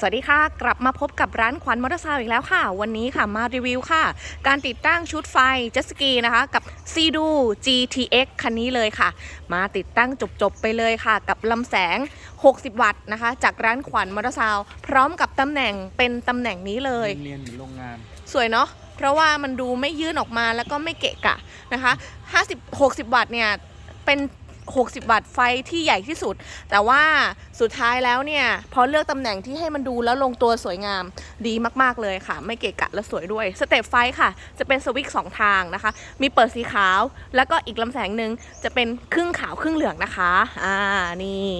สวัสดีค่ะ กลับมาพบกับร้านขวัญมอเตอร์ไซค์อีกแล้วค่ะ วันนี้ค่ะมารีวิวค่ะ การติดตั้งชุดไฟเจ็ตสกีนะคะกับ c ีดู GTX คันนี้เลยค่ะ มาติดตั้งจบ ๆ ไปเลยค่ะ กับลำแสง 60 วัตต์นะคะ จากร้านขวัญมอเตอร์ไซค์พร้อมกับตำแหน่งเป็นตำแหน่งนี้เลยเรียนเหมือนโรงงาน สวยเนาะเพราะว่ามันดูไม่ยื่นออกมาแล้วก็ไม่เกะกะนะคะ 50 60 วัตต์เนี่ยเป็น 60 วัตต์ไฟที่ใหญ่ที่สุด แต่ว่าสุดท้ายแล้วเนี่ย พอเลือกตำแหน่งที่ให้มันดูแล้วลงตัวสวยงามดีมากๆเลยค่ะ ไม่เกะกะและสวยด้วย สเตปไฟค่ะ จะเป็นสวิตช์สองทางนะคะ มีเปิดสีขาว แล้วก็อีกลำแสงหนึ่งจะเป็นครึ่งขาวครึ่งเหลืองนะคะอ่านี่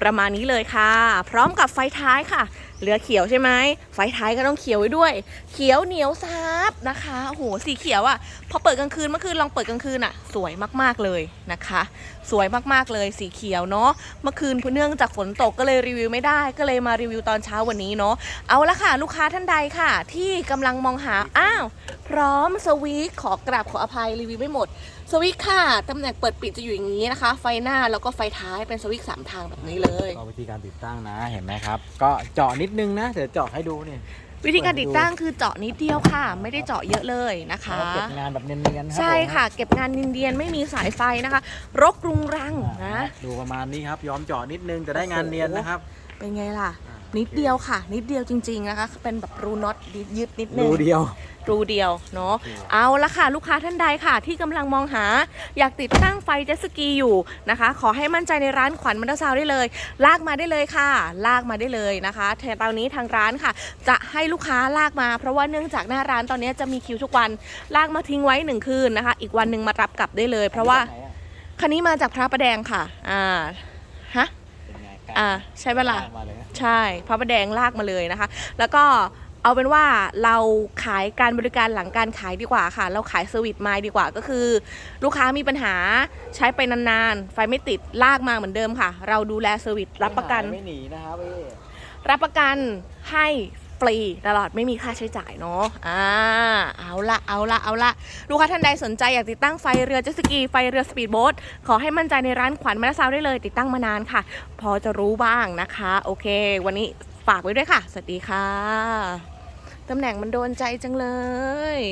ประมาณนี้เลยค่ะ พร้อมกับไฟท้ายค่ะเหลือเขียวใช่ไหมไฟท้ายก็ต้องเขียวไว้ด้วย เขียวเหนียวซับนะคะโอ้โหสีเขียวอะ่ะพอเปิดกลางคืนเมื่อคืนลองเปิดกลางคืนอะ่ะ สวยมากๆเลยนะคะ สวยมากๆเลยสีเขียวเนาะเมื่อคืนเนื่องจากฝนตกก็เลยรีวิวไม่ได้ ก็เลยมารีวิวตอนเช้าวันนี้เนาะเอาละค่ะ ลูกค้าท่านใดค่ะ ที่กำลังมองหาอ้าว พร้อมสวิตช์ขอกราบขออภัยรีวิวไม่หมด สวิตค่ะตำแหน่งเปิดปิดจะอยู่อย่างนี้นะคะ ไฟหน้าแล้วก็ไฟท้ายเป็นสวิตสามทางแบบนี้เลย ก็วิธีการติดตั้งนะเห็นไหมครับ ก็เจาะนิดนึงนะเดี๋ยวเจาะให้ดูเนี่ย วิธีการติดตั้งคือเจาะนิดเดียวค่ะ ไม่ได้เจาะเยอะเลยนะคะเราเก็บงานแบบเนียนๆครับใช่ผมค่ะ เก็บงานนินเดียนไม่มีสายไฟนะคะ รกรุงรังอ่านะ ดูประมาณนี้ครับ ย้อมเจาะนิดนึงจะได้งานเนียนนะครับ เป็นไงล่ะอ่า นิดเดียวค่ะ นิดเดียวจริง ๆนะคะ เป็นแบบรูน็อตยึดนิดนึงดูเดียว รูเดียวเนาะโอเคเอาละค่ะ ลูกค้าท่านใดค่ะ ที่กำลังมองหา อยากติดตั้งไฟเจ็ตสกีอยู่นะคะ ขอให้มั่นใจในร้านขวัญมอเตอร์ซาวน์ได้เลย ลากมาได้เลยค่ะ ลากมาได้เลยนะคะแต่ตอนนี้ทางร้านค่ะ จะให้ลูกค้าลากมา เพราะว่าเนื่องจากหน้าร้านตอนนี้จะมีคิวทุกวันลากมาทิ้งไว้หนึ่งคืนนะคะ อีกวันหนึ่งมารับกลับได้เลย เพราะว่าไหนอคันนี้มาจากพระประแดงค่ะอ่าฮะ เป็นไงอ่าใช่เวลามาเลยนะใช่พระประแดงลากมาเลยนะคะ แล้วก็เอาเป็นว่าเราขายการบริการหลังการขายดีกว่าค่ะ เราขายเซอร์วิสไมล์ดีกว่าก็คือ ลูกค้ามีปัญหาใช้ไปนานๆ ไฟไม่ติดลากมาเหมือนเดิมค่ะ เราดูแลเซอร์วิสรับประกัน ไม่หนีนะครับพี่รับประกันให้ฟ รีตลอดไม่มีค่าใช้จ่ายเนาะอ่าเอาละเอาละเอาละลูกค้าท่านใดสนใจอยากติดตั้งไฟเรือเจ็ตสกีไฟเรือสปีดโบ๊ทขอให้มั่นใจในร้านขวัญมานาซาวได้เลย ติดตั้งมานานค่ะ พอจะรู้บ้างนะคะ โอเค วันนี้ฝากไว้ด้วยค่ะ สวัสดีค่ะตำแหน่งมันโดนใจจังเลย